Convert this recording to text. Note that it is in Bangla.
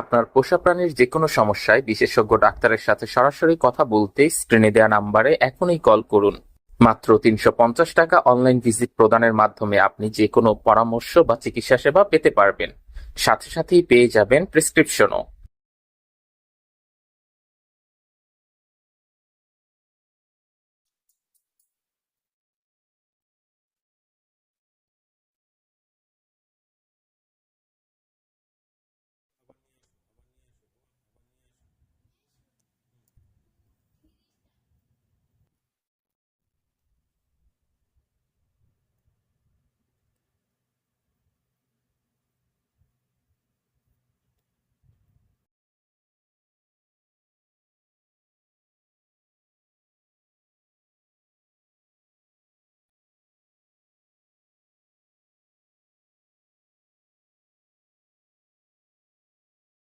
আপনার পোষা প্রাণীর যে কোনো সমস্যায় বিশেষজ্ঞ ডাক্তারের সাথে সরাসরি কথা বলতে স্ক্রিনে দেওয়া নাম্বারে এখনই কল করুন। মাত্র তিনশো পঞ্চাশ টাকা অনলাইন ভিজিট প্রদানের মাধ্যমে আপনি যে কোনো পরামর্শ বা চিকিৎসা সেবা পেতে পারবেন। সাথে সাথেই পেয়ে যাবেন প্রেসক্রিপশনও